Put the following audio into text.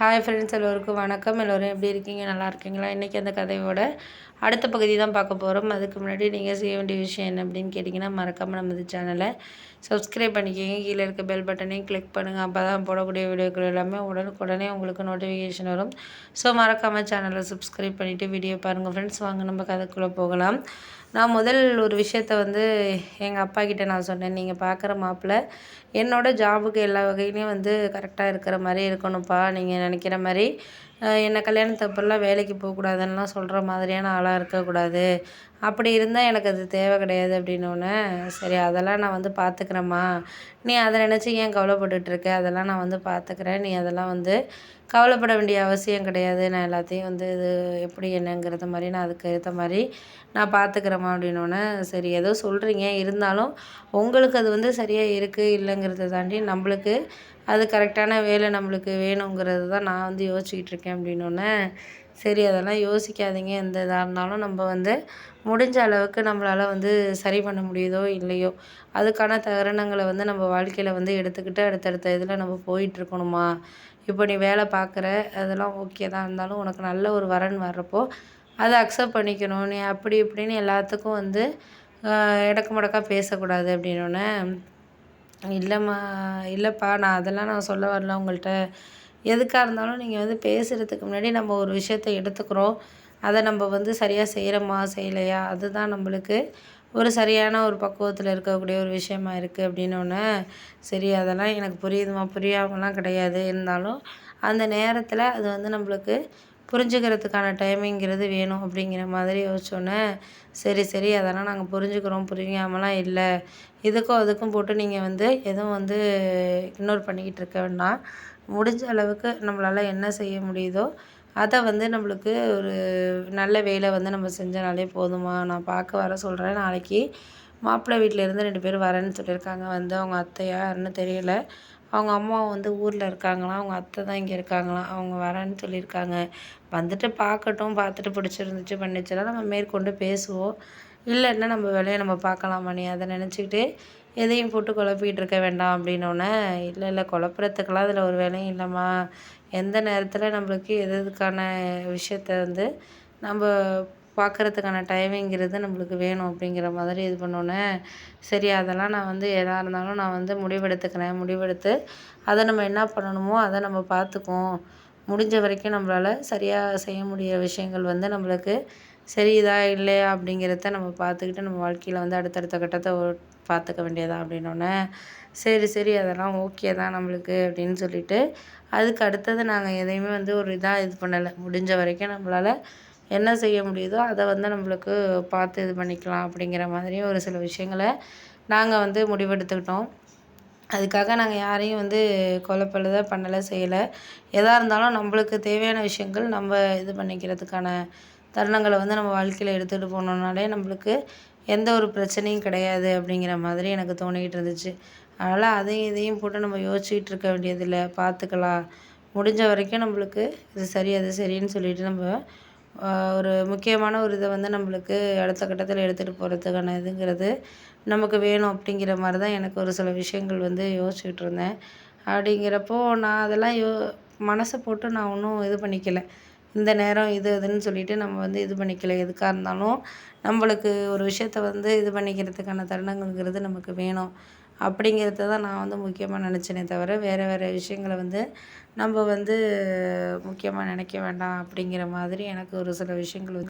Hi friends எல்லோருக்கும் வணக்கம். எல்லோரும் எப்படி இருக்கீங்க? நல்லா இருக்கீங்களா? இன்றைக்கி அந்த கதையோட அடுத்த பகுதி தான் பார்க்க போகிறோம் அதுக்கு முன்னாடி நீங்கள் செய்ய வேண்டிய விஷயம் என்ன அப்படின்னு கேட்டிங்கன்னா மறக்காமல் நம்ம சேனலை சப்ஸ்கிரைப் பண்ணிக்கோங்க. கீழே இருக்க பெல் பட்டனையும் கிளிக் பண்ணுங்கள் அப்போ தான் போடக்கூடிய வீடியோக்கள் எல்லாமே உடனுக்குடனே உங்களுக்கு நோட்டிஃபிகேஷன் வரும். ஸோ மறக்காமல் சேனலை சப்ஸ்கிரைப் பண்ணிவிட்டு வீடியோ பாருங்கள் ஃப்ரெண்ட்ஸ் வாங்க நம்ம கதைக்குள்ளே போகலாம். நான் முதல் ஒரு விஷயத்த வந்து எங்கள் அப்பா கிட்டே நான் சொன்னேன். நீங்கள் பார்க்குற மாப்பிள்ளை என்னோடய ஜாபுக்கு எல்லா வகையிலையும் வந்து கரெக்டாக இருக்கிற மாதிரி இருக்கணும்ப்பா. நீங்கள் நினைக்கிற மாதிரி என்னை கல்யாணத்தப்பெல்லாம் வேலைக்கு போகக்கூடாதுன்லாம் சொல்கிற மாதிரியான ஆளாக இருக்கக்கூடாது. அப்படி இருந்தால் எனக்கு அது தேவை கிடையாது அப்படின்னோடனே சரி அதெல்லாம் நான் வந்து பார்த்துக்கிறேம்மா நீ அதை நினச்சி ஏன் கவலைப்பட்டுட்ருக்க? அதெல்லாம் நான் வந்து பார்த்துக்கிறேன் நீ அதெல்லாம் வந்து கவலைப்பட வேண்டிய அவசியம் கிடையாது. நான் எல்லாத்தையும் வந்து இது எப்படி என்னங்கிறது மாதிரி நான் அதுக்கு ஏற்ற மாதிரி நான் பார்த்துக்கிறேம்மா அப்படின்னோடனே சரி ஏதோ சொல்கிறீங்க இருந்தாலும் உங்களுக்கு அது வந்து சரியாக இருக்குது இல்லைங்கிறத தாண்டி நம்மளுக்கு அது கரெக்டான வேலை நம்மளுக்கு வேணுங்கிறது தான் நான் வந்து யோசிச்சுக்கிட்டு இருக்கேன் அப்படின்னோடனே சரி அதெல்லாம் யோசிக்காதீங்க. எந்த இதாக இருந்தாலும் நம்ம வந்து முடிஞ்ச அளவுக்கு நம்மளால் வந்து சரி பண்ண முடியுதோ இல்லையோ அதுக்கான தருணங்களை வந்து நம்ம வாழ்க்கையில் வந்து எடுத்துக்கிட்டு அடுத்தடுத்த இதில் நம்ம போயிட்டுருக்கணுமா? இப்போ நீ வேலை பார்க்குற அதெல்லாம் ஓகே தான். இருந்தாலும் உனக்கு நல்ல ஒரு வரன் வர்றப்போ அதை அக்செப்ட் பண்ணிக்கணும். நீ அப்படி இப்படின்னு எல்லாத்துக்கும் வந்து இடக்கு முடக்கா பேசக்கூடாது அப்படின்னோடனே இல்லைம்மா இல்லைப்பா நான் அதெல்லாம் நான் சொல்ல வரல உங்கள்கிட்ட எதுக்காக இருந்தாலும் நீங்கள் வந்து பேசுகிறதுக்கு முன்னாடி நம்ம ஒரு விஷயத்த எடுத்துக்கிறோம். அதை நம்ம வந்து சரியாக செய்கிறோமா செய்யலையா? அதுதான் நம்மளுக்கு ஒரு சரியான ஒரு பக்குவத்தில் இருக்கக்கூடிய ஒரு விஷயமா இருக்குது அப்படின்னோடனே சரி அதெல்லாம் எனக்கு புரியுதுமா? புரியாமலாம் கிடையாது. இருந்தாலும் அந்த நேரத்தில் அது வந்து நம்மளுக்கு புரிஞ்சுக்கிறதுக்கான டைமிங்கிறது வேணும் அப்படிங்கிற மாதிரி யோசிச்சோன்னே சரி சரி அதெல்லாம் நாங்கள் புரிஞ்சுக்கிறோம். புரியாமலாம் இல்லை. இதுக்கும் அதுக்கும் போட்டு நீங்கள் வந்து எதுவும் வந்து இக்னோர் பண்ணிக்கிட்டு இருக்க வேண்டாம். முடிஞ்ச அளவுக்கு நம்மளால் என்ன செய்ய முடியுதோ அதை வந்து நம்மளுக்கு ஒரு நல்ல வேலை வந்து நம்ம செஞ்சனாலே போதுமா? நான் பார்க்க வர சொல்கிறேன் நாளைக்கு மாப்பிள்ளை வீட்டிலேருந்து ரெண்டு பேர் வரேன்னு சொல்லியிருக்காங்க. வந்து அவங்க அத்தையா யாருன்னு தெரியல. அவங்க அம்மா வந்து ஊரில் இருக்காங்களாம். அவங்க அத்தை தான் இங்கே இருக்காங்களாம். அவங்க வரேன்னு சொல்லியிருக்காங்க. வந்துட்டு பார்க்கட்டும். பார்த்துட்டு பிடிச்சிருந்துச்சு பண்ணிச்சுன்னா நம்ம மேற்கொண்டு பேசுவோம். இல்லைன்னா நம்ம வேலையை நம்ம பார்க்கலாமா நீ அதை நினச்சிக்கிட்டு எதையும் போட்டு குழப்பிக்கிட்டு இருக்க வேண்டாம் அப்படின்னோடனே இல்லை இல்லை குழப்புறத்துக்கெல்லாம் அதில் ஒரு வேலையும் இல்லைம்மா. எந்த நேரத்தில் நம்மளுக்கு எது எதுக்கான விஷயத்த வந்து நம்ம பார்க்குறதுக்கான டைமிங்கிறது நம்மளுக்கு வேணும் அப்படிங்கிற மாதிரி இது பண்ணோன்னே சரி அதெல்லாம் நான் வந்து எதாக இருந்தாலும் நான் வந்து முடிவெடுத்துக்கிறேன் முடிவெடுத்து அதை நம்ம என்ன பண்ணணுமோ அதை நம்ம பார்த்துக்குவோம் முடிஞ்ச வரைக்கும் நம்மளால் சரியாக செய்ய முடிய விஷயங்கள் வந்து நம்மளுக்கு சரியுதா இல்லையா அப்படிங்கிறத நம்ம பார்த்துக்கிட்டு நம்ம வாழ்க்கையில் வந்து அடுத்தடுத்த கட்டத்தை பார்த்துக்க வேண்டியதா அப்படின்னோடனே சரி சரி அதெல்லாம் ஓகே தான் நம்மளுக்கு அப்படின்னு சொல்லிட்டு அதுக்கு அடுத்தது நாங்கள் எதையுமே வந்து ஒரு இதாக இது பண்ணலை. முடிஞ்ச வரைக்கும் நம்மளால் என்ன செய்ய முடியுதோ அதை வந்து நம்மளுக்கு பார்த்து இது பண்ணிக்கலாம் அப்படிங்கிற மாதிரி ஒரு சில விஷயங்களை நாங்கள் வந்து முடிவெடுத்துக்கிட்டோம். அதுக்காக நாங்கள் யாரையும் வந்து கொலை பண்ணலை செய்யலை. எதாக இருந்தாலும் நம்மளுக்கு தேவையான விஷயங்கள் நம்ம இது பண்ணிக்கிறதுக்கான தருணங்களை வந்து நம்ம வாழ்க்கையில் எடுத்துகிட்டு போனோம்னாலே நம்மளுக்கு எந்த ஒரு பிரச்சனையும் கிடையாது அப்படிங்கிற மாதிரி எனக்கு தோணிக்கிட்டு இருந்துச்சு. அதனால் அதையும் இதையும் போட்டு நம்ம யோசிச்சுக்கிட்டு இருக்க வேண்டியதில்லை. பார்த்துக்கலாம். முடிஞ்ச வரைக்கும் நம்மளுக்கு இது சரி அது சரின்னு சொல்லிட்டு நம்ம ஒரு முக்கியமான ஒரு இதை வந்து நம்மளுக்கு அடுத்த கட்டத்தில் எடுத்துகிட்டு போகிறதுக்கான இதுங்கிறது நமக்கு வேணும் அப்படிங்கிற மாதிரி தான் எனக்கு ஒரு சில விஷயங்கள் வந்து யோசிச்சுக்கிட்டு இருந்தேன். அப்படிங்கிறப்போ நான் அதெல்லாம் யோ மனசை போட்டு நான் ஒன்றும் இது பண்ணிக்கல. இந்த நேரம் இது இதுன்னு சொல்லிட்டு நம்ம வந்து இது பண்ணிக்கல. எதுக்காக இருந்தாலும் நம்மளுக்கு ஒரு விஷயத்த வந்து இது பண்ணிக்கிறதுக்கான தருணங்கள்ங்கிறது நமக்கு வேணும். அப்படிங்கிறத தான் நான் வந்து முக்கியமாக நினச்சேனே தவிர வேறு வேறு விஷயங்களை வந்து நம்ம வந்து முக்கியமாக நினைக்க வேண்டாம் அப்படிங்கிற மாதிரி எனக்கு ஒரு சில விஷயங்கள் வந்து